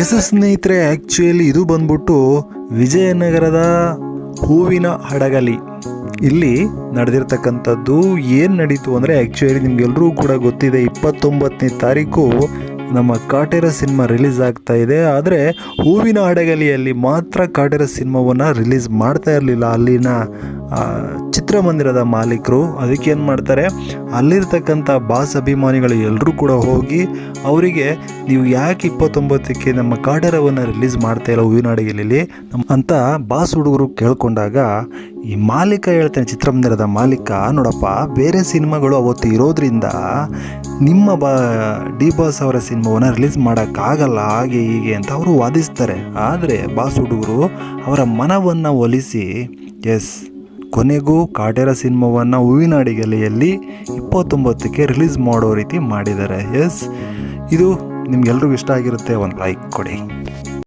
S ಸ್ನೇಹಿತರೆ actually ಇದು ಬಂದ್ಬಿಟ್ಟು ವಿಜಯನಗರದ ಹೂವಿನ ಹಡಗಲಿ. ಇಲ್ಲಿ ನಡೆದಿರ್ತಕ್ಕಂಥದ್ದು ಏನು ನಡೀತು ಅಂದರೆ ಆ್ಯಕ್ಚುಲಿ ನಿಮ್ಗೆಲ್ರಿಗೂ ಕೂಡ ಗೊತ್ತಿದೆ, ಇಪ್ಪತ್ತೊಂಬತ್ತನೇ ತಾರೀಕು ನಮ್ಮ ಕಾಟೇರ ಸಿನಿಮಾ ರಿಲೀಸ್ ಆಗ್ತಾ ಇದೆ. ಆದರೆ ಹೂವಿನ ಹಡಗಲಿಯಲ್ಲಿ ಮಾತ್ರ ಕಾಟೇರ ಸಿನಿಮಾವನ್ನು ರಿಲೀಸ್ ಮಾಡ್ತಾ ಇರಲಿಲ್ಲ ಅಲ್ಲಿನ ಚಿತ್ರಮಂದಿರದ ಮಾಲೀಕರು ಅದಕ್ಕೆ ಏನು ಮಾಡ್ತಾರೆ? ಅಲ್ಲಿರ್ತಕ್ಕಂಥ ಬಾಸ್ ಅಭಿಮಾನಿಗಳು ಎಲ್ಲರೂ ಕೂಡ ಹೋಗಿ ಅವರಿಗೆ ನೀವು ಯಾಕೆ ಇಪ್ಪತ್ತೊಂಬತ್ತಕ್ಕೆ ನಮ್ಮ ಕಾಡರವನ್ನು ರಿಲೀಸ್ ಮಾಡ್ತಾ ಇಲ್ಲ ಹೂವಿನ ಹಡಗಲಿಯಲ್ಲಿ ನಮ್ಮ- ಅಂತ ಬಾಸ್ ಹುಡುಗರು ಕೇಳ್ಕೊಂಡಾಗ, ಈ ಮಾಲೀಕ ಹೇಳ್ತಾನೆ ಚಿತ್ರಮಂದಿರದ ಮಾಲೀಕ, ನೋಡಪ್ಪ, ಬೇರೆ ಸಿನಿಮಾಗಳು ಅವತ್ತು ಇರೋದ್ರಿಂದ ನಿಮ್ಮ ಬಾ, ಡಿ ಬಾಸ್ ಅವರ ಸಿನಿಮಾವನ್ನು ರಿಲೀಸ್ ಮಾಡೋಕ್ಕಾಗಲ್ಲ, ಹಾಗೆ ಹೀಗೆ ಅಂತ ಅವರು ವಾದಿಸ್ತಾರೆ. ಆದರೆ ಬಾಸ್ ಹುಡುಗರು ಅವರ ಮನವನ್ನು ಒಲಿಸಿ ಎಸ್ ಕೊನೆಗೂ ಕಾಟೇರ ಸಿನಿಮಾವನ್ನು ಹೂವಿನ ಅಡಿಗೆಲೆಯಲ್ಲಿ ಇಪ್ಪತ್ತೊಂಬತ್ತಕ್ಕೆ ರಿಲೀಸ್ ಮಾಡೋ ರೀತಿ ಮಾಡಿದ್ದಾರೆ. ಎಸ್ ಇದು ನಿಮ್ಗೆಲ್ರಿಗೂ ಇಷ್ಟ ಆಗಿರುತ್ತೆ, ಒಂದು ಲೈಕ್ ಕೊಡಿ.